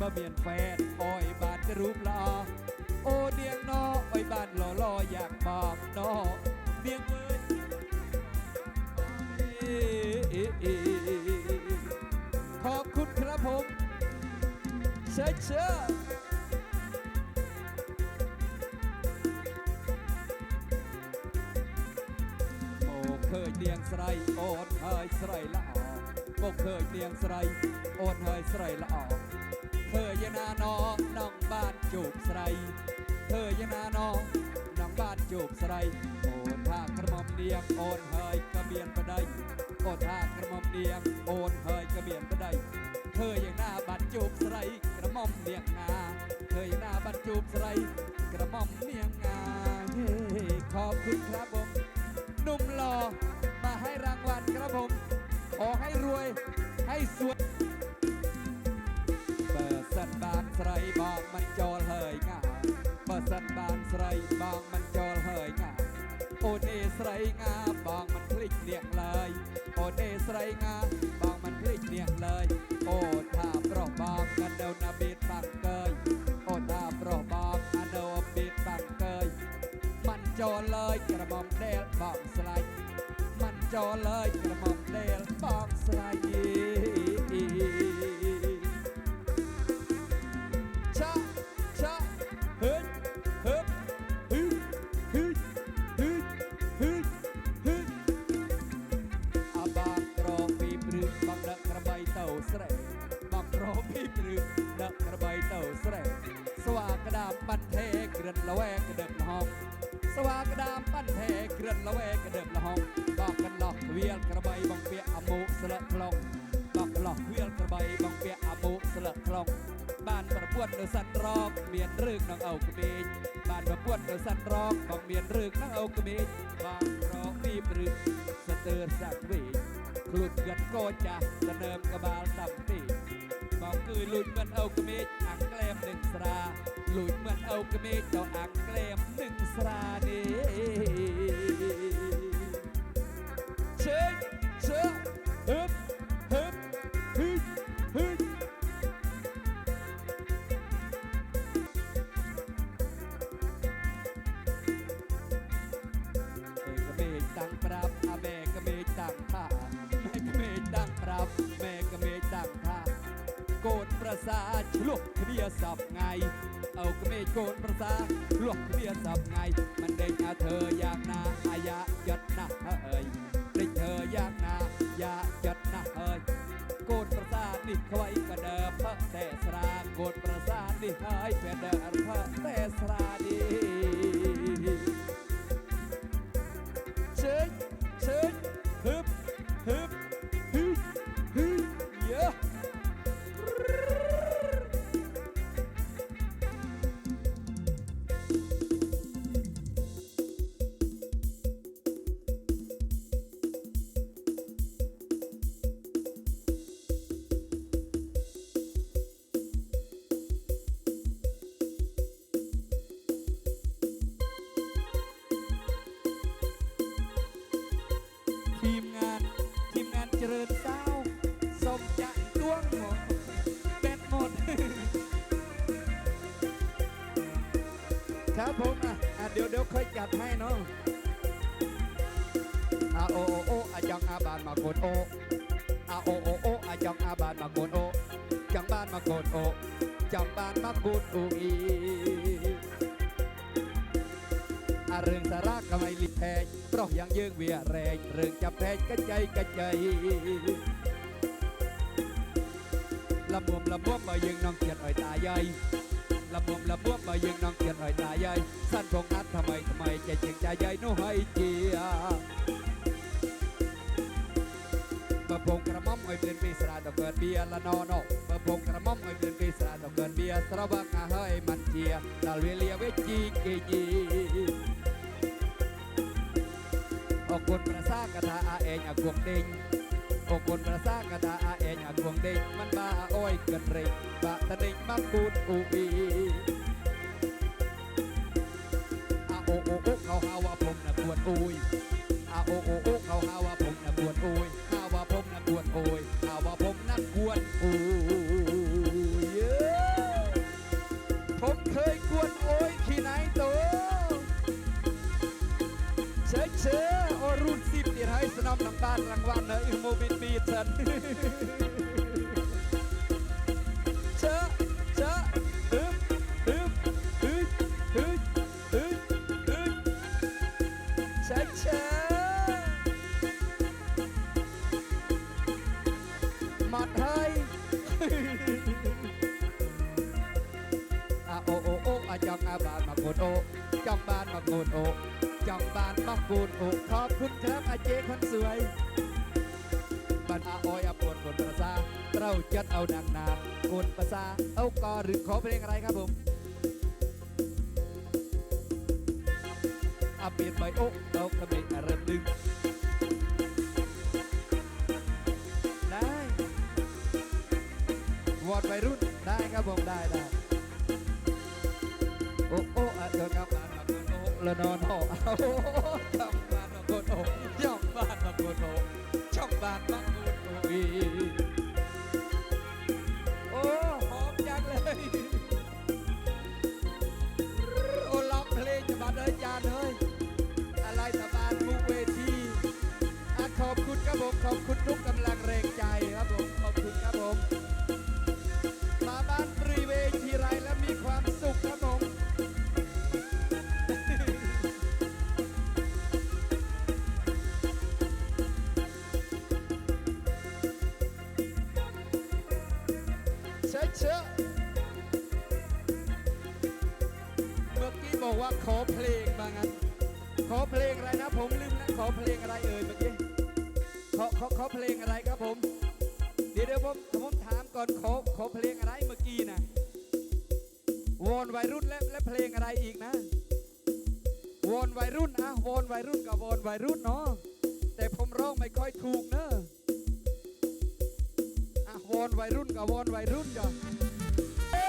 บ่เมียนแฟนอ้อยบานจะรูปหลอโอเดียงนออ้อยบานหล่อลออยากบอกนอเดียงเอ้ยเอ้ยเอ้ยเอ้ยขอบคุณครับผมเชิญเชิญโอ้เคยเลียงสไรโอนเฮยสไรละออกโอ้เคยเลียงสไรโอนเฮยสไรละออก เคยยานานองน้องบ้านจูบสไรเคยยานานองน้องบ้านจูบสไรโอนทางกระหม่อมเดียงโอนเฮยกระเบียนประไดโอนทางกระหม่อมเดียงโอนเฮยกระเบียนประไดเคยอย่างหน้าบ้านจูบสไรกระหม่อมเดียงนาเคยอย่างหน้าบ้านจูบสไรกระหม่อมเดียงนาขอบคุณครับผมนุ่มหล่อมาให้รางวัลครับผมขอให้รวยให้สวย នបានស្រីបងមិនចូលហើយងាបើសិនបានស្រីបងមិនចូលហើយងាអូនឯស្រីងាបងមិនភ្លេចនាងឡើយអូនឯស្រីងាបងមិនភ្លេចនាងឡើយអូនថាប្រុសបងក៏នៅណាបៀតបាក់កើយអូនថាប្រុសបងអានៅបៀតបាក់កើយមិនចូលឡើយក្រមុំដែលបងស្លាច់មិនចូលឡើយក្រមុំដែលបងស្លាច់ ละแวกกระเดิบละห้อง สวากระดามปั้นแทเกลื่อนละแวกกระเดิบละห้องบอกกันหลอกเวียลกระใบบังเปียอมุสละคลองบอกกันหลอกเวียลกระใบบังเปียอมุสละคลองบ้านประปวดเดอสันรอกเมียนรึกน้องเอากระเมจบ้านประปวดเดอสันรอกบังเมียนรึกน้องเอากระเมจบางรอกมีปรึกสเตอร์สักเวคลุดเกินโกจ่าสเนิมกระบาลต่ำปีบอกคือลุยเหมือนเอากระเมจอังแกลมหนึ่งสราลุย เหมือนเไง มันเด้งอาเธออยากนาอายะจัดนะเอ้ยเด้งเธออยากนาอยาจัดนะเอ้ยโกนประสานี่เขาไว้กระเดิมเพราะแต่สราโกนประสานี่เฮ้ยเป็นเดิม อาจังอาบานมาโกนโออาโอโอโออาจังอาบานมาโกนโอจังบ้านมาโกนโอจังบ้านมาโกนโออีอาเรื่องสาระก็ไม่ลิแพงเพราะยังยืงเวียแรงเรื่องจะแพงกระใจกระใจละมุมละมุมมายึงน้องเกียดอ่อยตาใหญ่ละมุมละมุมมายึงน้องเกียดอ่อยตาใหญ่สั้นพงนัดทำไมทำไมใจจริงใจใหญ่โน้ให้เจีย เมื่อพงกระหม่อมไอ้เปลี่ยนปีศาจต้องเกิดเบียร์ละนอนอเมื่อพงกระหม่อมไอ้เปลี่ยนปีศาจต้องเกิดเบียร์สระบังอาเฮ้ยมันเจียดาลเวเลียเวจีเกยีออกคนประสากระทาอาเองอากวงเด้งอ Cece, orang sip di hai senam nang ban rang wan na ilmu bin bitan. วนอาออยอาปวดคนประสาเราจัดเอาหนักหนาคนประสาเอากอหรือขอเพลงอะไรครับผมอาเปลี่ยนใบโอ้เอากระเบนเริ่มดึงได้วอดไปรุ่นได้ครับผมได้ได้โอ้โอ้อาจอรย์ครับมาโดนโอ้ละนอนโอ้เอาจับมาโดนโอ้ย่องบ้านมาโดนโอ้ช่องบ้านบ้านก โอ้หอมจังเลยโอ้ล็องเพลงฉบับเลยจานเลยอะไรสบานมุกเวทีอะขอบคุณครับผมขอบคุณทุกกำลัง บอกว่าขอเพลงมางั้น ขอเพลงอะไรนะผมลืมแล้วขอเพลงอะไรเอ่ยเมื่อกี้ขอขอขอเพลงอะไรครับผม เดี๋ยวเดี๋ยวผมผมถามก่อนขอขอเพลงอะไรเมื่อกี้นะวอนวัยรุ่นและและเพลงอะไรอีกนะวอนวัยรุ่นอะวอนวัยรุ่นกับวอนวัยรุ่นเนาะแต่ผมร้องไม่ค่อยถูกเนอะอะวอนวัยรุ่นกับวอนวัยรุ่นจ้ะเอ้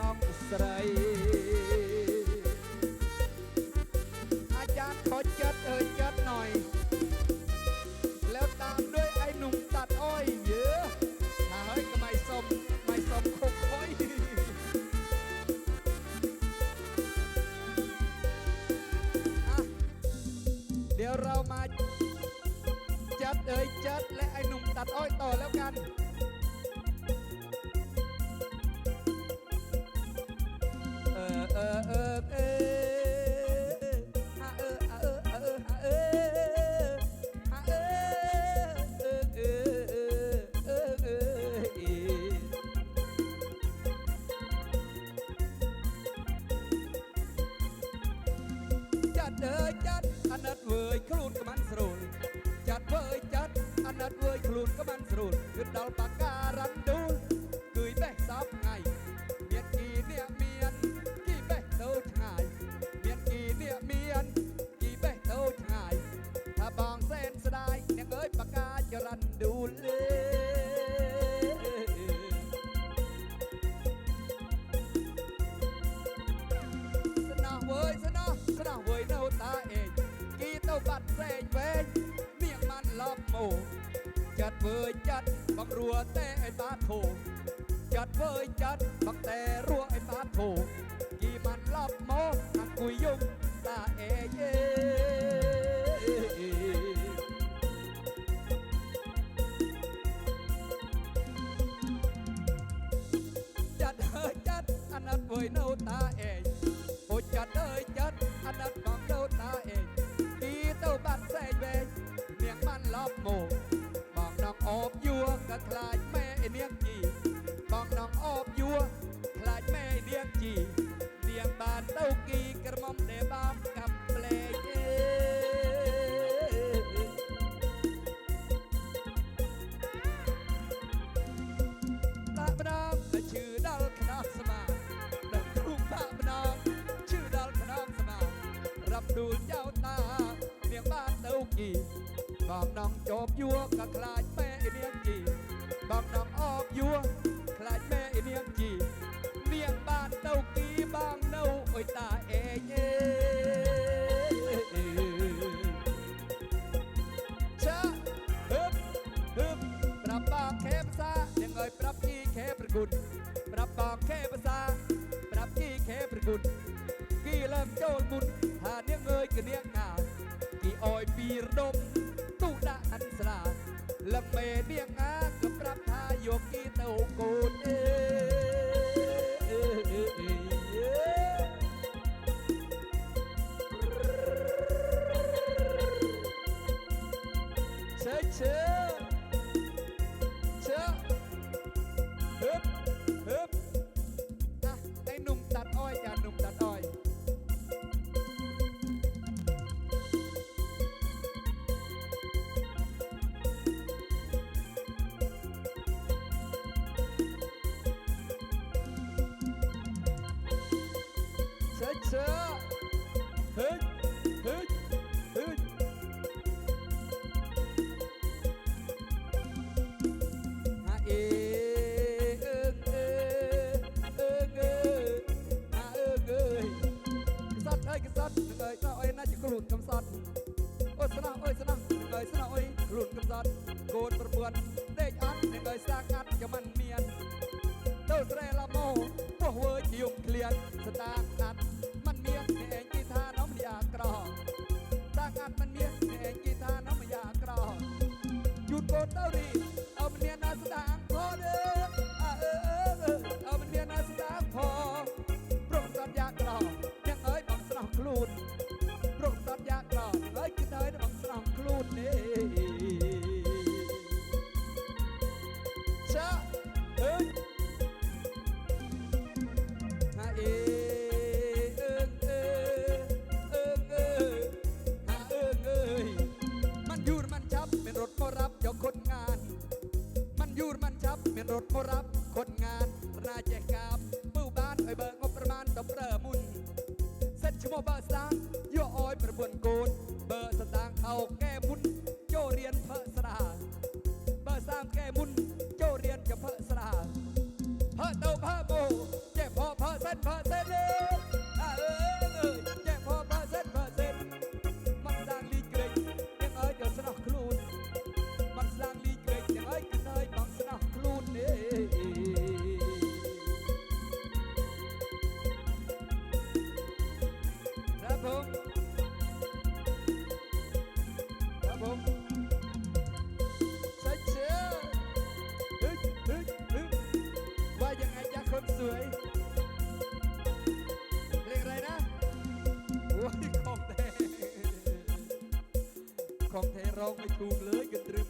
ต้องโយចាត់អាណិតវើយខ្លួនក្បានស្រួលចាត់វើយចាត់អាណិតវើយខ្លួនក្បានស្រួលគិតដល់ รัวแต่ไอ้ตาโถจัดเว้ยจัดบักแต่รัวไอ้ตาโถกี่มันรับหมอนักกุยยุ่งตาเอเย่จัดเอ้ยจัดอันนั้นเว้ยเน่าตาเองโอ้จัดเอ้ยจัดอันนั้นบังเน่าตาเองกี่เต้าบัดแสงเวย ខ្លាចម៉ែឯនាងជីបងនំអបយួរខ្លាចម៉ែឯនាងជីនាងបានទៅគីក្រមុំដែលបានកំផ្លែកអើដួលចៅតានាងបានទៅគីបងនងជប់យួរក៏ខ្លាច โจรบุญหาเนี่ยเงยก็เนี่ยงาปีอ้อยปีรดมตุดาอันสลาและเมเนี่ยงากับรับทายโยกี ฮึดฮึดฮึดฮะเอเอิงเอเอิงอฮเอิงเอยกษัตริย์เอ้ยกษัตริย์เอ้ยน้าเอ้น่าจะกลุ่นคำสัตว์โอ้นาเอ้ยสนาเอ้ยสนาเอ้ยกลุ่นคำสัตว์โกนประเบืเด็กอันเอ้ยสากัดจะมันเมียนเต้าแสลาโมพวกเวยิ่มเคลียนสตาร์ Ook een koek.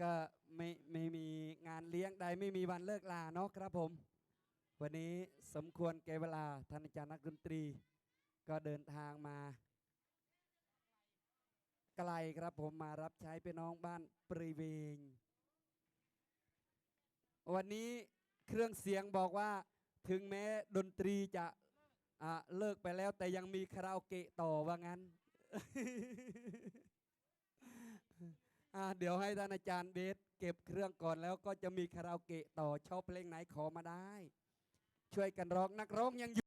ก็ไม่ไม่มีงานเลี้ยงใดไม่มีวันเลิกลาเนาะครับผม วันนี้สมควรแก่เวลาท่านอาจารย์นักดนตรี ก็เดินทางมาไกลครับผมมารับใช้พี่น้องบ้านปริเวง วันนี้เครื่องเสียงบอกว่าถึงแม้ดนตรีจะะเลิกไปแล้วแต่ยังมีคาราโอเกะต่อว่างั้น เดี๋ยวให้ท่านอาจารย์เบสเก็บเครื่องก่อนแล้วก็จะมีคาราโอเกะต่อชอบเพลงไหนขอมาได้ ช่วยกันร้องนักร้องยังอยู่